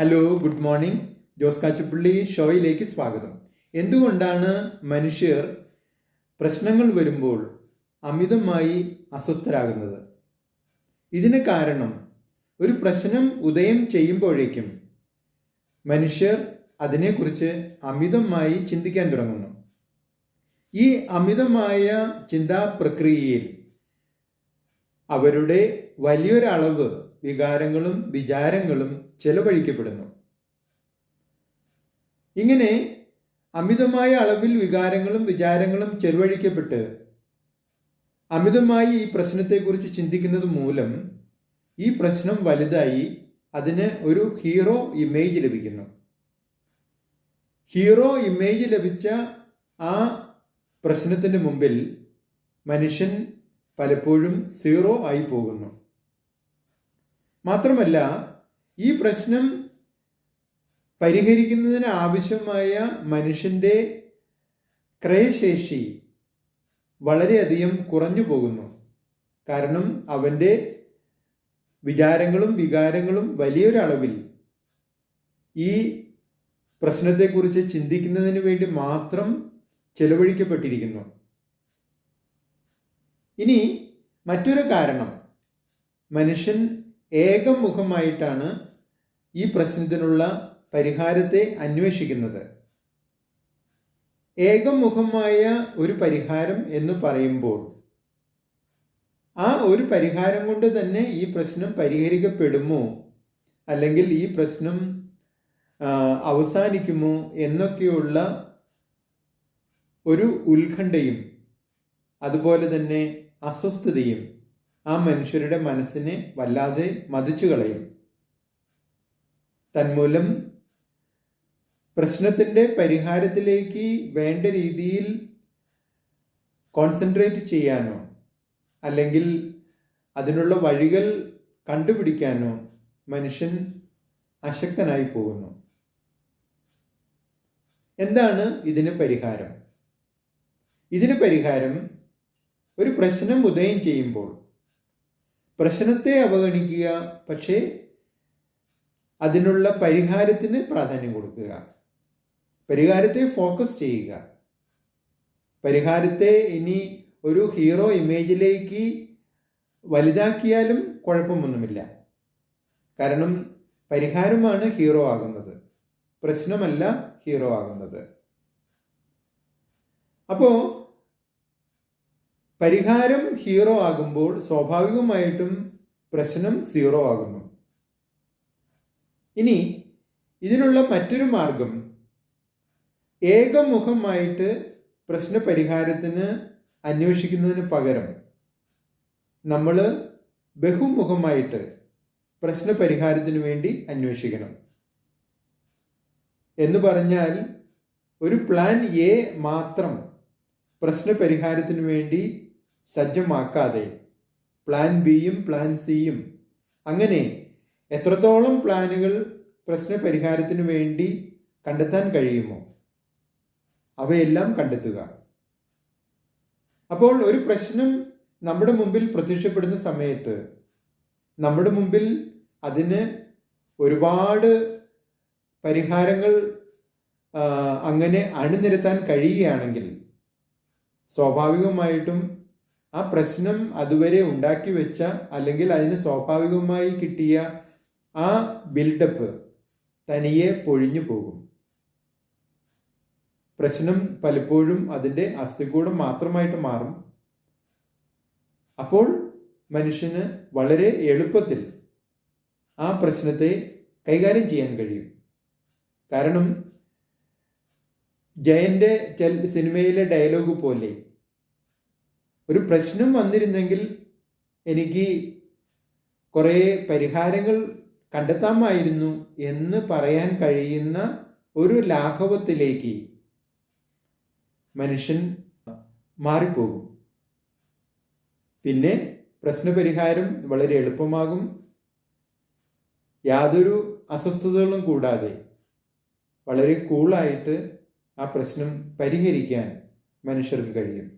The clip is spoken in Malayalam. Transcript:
Hello good morning Jose Kachappilly ഷോയിലേക്ക് സ്വാഗതം. എന്തുകൊണ്ടാണ് മനുഷ്യർ പ്രശ്നങ്ങൾ വരുമ്പോൾ അമിതമായി അസ്വസ്ഥരാകുന്നത്? ഇതിന് കാരണം ഒരു പ്രശ്നം ഉദയം ചെയ്യുമ്പോഴേക്കും മനുഷ്യർ അതിനെക്കുറിച്ച് അമിതമായി ചിന്തിക്കാൻ തുടങ്ങുന്നു. ഈ അമിതമായ ചിന്താ പ്രക്രിയയിൽ അവരുടെ വലിയൊരളവ് വികാരങ്ങളും വിചാരങ്ങളും ചെലവഴിക്കപ്പെടുന്നു. ഇങ്ങനെ അമിതമായ അളവിൽ വികാരങ്ങളും വിചാരങ്ങളും ചെലവഴിക്കപ്പെട്ട് അമിതമായി ഈ പ്രശ്നത്തെക്കുറിച്ച് ചിന്തിക്കുന്നത് മൂലം ഈ പ്രശ്നം വലുതായി അതിന് ഒരു ഹീറോ ഇമേജ് ലഭിക്കുന്നു. ഹീറോ ഇമേജ് ലഭിച്ച ആ പ്രശ്നത്തിന്റെ മുമ്പിൽ മനുഷ്യൻ പലപ്പോഴും സീറോ ആയി പോകുന്നു. മാത്രമല്ല ഈ പ്രശ്നം പരിഹരിക്കുന്നതിന് ആവശ്യമായ മനുഷ്യന്റെ ക്രയശേഷി വളരെയധികം കുറഞ്ഞു പോകുന്നു. കാരണം അവന്റെ വിചാരങ്ങളും വികാരങ്ങളും വലിയൊരളവിൽ ഈ പ്രശ്നത്തെക്കുറിച്ച് ചിന്തിക്കുന്നതിന് വേണ്ടി മാത്രം ചെലവഴിക്കപ്പെട്ടിരിക്കുന്നു. ഇനി മറ്റൊരു കാരണം. മനുഷ്യൻ ഏകമുഖമായിട്ടാണ് ഈ പ്രശ്നത്തിനുള്ള പരിഹാരത്തെ അന്വേഷിക്കുന്നത്. ഏകമുഖമായ ഒരു പരിഹാരം എന്ന് പറയുമ്പോൾ ആ ഒരു പരിഹാരം കൊണ്ട് തന്നെ ഈ പ്രശ്നം പരിഹരിക്കപ്പെടുമോ? അല്ലെങ്കിൽ ഈ പ്രശ്നം അവസാനിക്കുമോ? എന്നൊക്കെയുള്ള ഒരു ഉത്കണ്ഠയും അതുപോലെ തന്നെ അസ്വസ്ഥതയും ആ മനുഷ്യരുടെ മനസ്സിനെ വല്ലാതെ മതിച്ചു കളയും. തന്മൂലം പ്രശ്നത്തിന്റെ പരിഹാരത്തിലേക്ക് വേണ്ട രീതിയിൽ കോൺസെൻട്രേറ്റ് ചെയ്യാനോ അല്ലെങ്കിൽ അതിനുള്ള വഴികൾ കണ്ടുപിടിക്കാനോ മനുഷ്യൻ അശക്തനായി പോകുന്നു. എന്താണ് ഇതിന് പരിഹാരം? ഇതിന് പരിഹാരം ഒരു പ്രശ്നം ഉദയം ചെയ്യുമ്പോൾ പ്രശ്നത്തെ അവഗണിക്കുക പക്ഷേ അതിനുള്ള പരിഹാരത്തിന് പ്രാധാന്യം കൊടുക്കുക. പരിഹാരത്തെ ഫോക്കസ് ചെയ്യുക. പരിഹാരത്തെ ഇനി ഒരു ഹീറോ ഇമേജിലേക്ക് വലുതാക്കിയാലും കുഴപ്പമൊന്നുമില്ല. കാരണം പരിഹാരമാണ് ഹീറോ ആകുന്നത്. പ്രശ്നമല്ല ഹീറോ ആകുന്നത്. അപ്പോൾ പരിഹാരം ഹീറോ ആകുമ്പോൾ സ്വാഭാവികമായിട്ടും പ്രശ്നം സീറോ ആകുന്നു. ഇനി ഇതിനുള്ള മറ്റൊരു മാർഗം ഏകമുഖമായിട്ട് പ്രശ്നപരിഹാരത്തിന് അന്വേഷിക്കുന്നതിന് പകരം നമ്മൾ ബഹുമുഖമായിട്ട് പ്രശ്നപരിഹാരത്തിന് വേണ്ടി അന്വേഷിക്കണം. എന്ന് പറഞ്ഞാൽ ഒരു പ്ലാൻ എ മാത്രം പ്രശ്നപരിഹാരത്തിന് വേണ്ടി സജ്ജമാക്കാതെ പ്ലാൻ ബിയും പ്ലാൻ സിയും അങ്ങനെ എത്രത്തോളം പ്ലാനുകൾ പ്രശ്നപരിഹാരത്തിന് വേണ്ടി കണ്ടെത്താൻ കഴിയുമോ അവയെല്ലാം കണ്ടെത്തുക. അപ്പോൾ ഒരു പ്രശ്നം നമ്മുടെ മുമ്പിൽ പ്രത്യക്ഷപ്പെടുന്ന സമയത്ത് നമ്മുടെ മുമ്പിൽ അതിന് ഒരുപാട് പരിഹാരങ്ങൾ അങ്ങനെ അണിനിരത്താൻ കഴിയുകയാണെങ്കിൽ സ്വാഭാവികമായിട്ടും ആ പ്രശ്നം അതുവരെ ഉണ്ടാക്കി വെച്ച അല്ലെങ്കിൽ അതിന് സ്വാഭാവികമായി കിട്ടിയ ആ ബിൽഡപ്പ് തനിയെ പൊഴിഞ്ഞു പോകും. പ്രശ്നം പലപ്പോഴും അതിന്റെ അസ്ഥികൂടം മാത്രമായിട്ട് മാറും. അപ്പോൾ മനുഷ്യന് വളരെ എളുപ്പത്തിൽ ആ പ്രശ്നത്തെ കൈകാര്യം ചെയ്യാൻ കഴിയും. കാരണം ജയന്റെ സിനിമയിലെ ഡയലോഗ് പോലെ ഒരു പ്രശ്നം വന്നിരുന്നെങ്കിൽ എനിക്ക് കുറേ പരിഹാരങ്ങൾ കണ്ടെത്താമായിരുന്നു എന്ന് പറയാൻ കഴിയുന്ന ഒരു ലാഘവത്തിലേക്ക് മനുഷ്യൻ മാറിപ്പോകും. പിന്നെ പ്രശ്നപരിഹാരം വളരെ എളുപ്പമാകും. യാതൊരു അസ്വസ്ഥതകളും കൂടാതെ വളരെ കൂളായിട്ട് ആ പ്രശ്നം പരിഹരിക്കാൻ മനുഷ്യർക്ക് കഴിയും.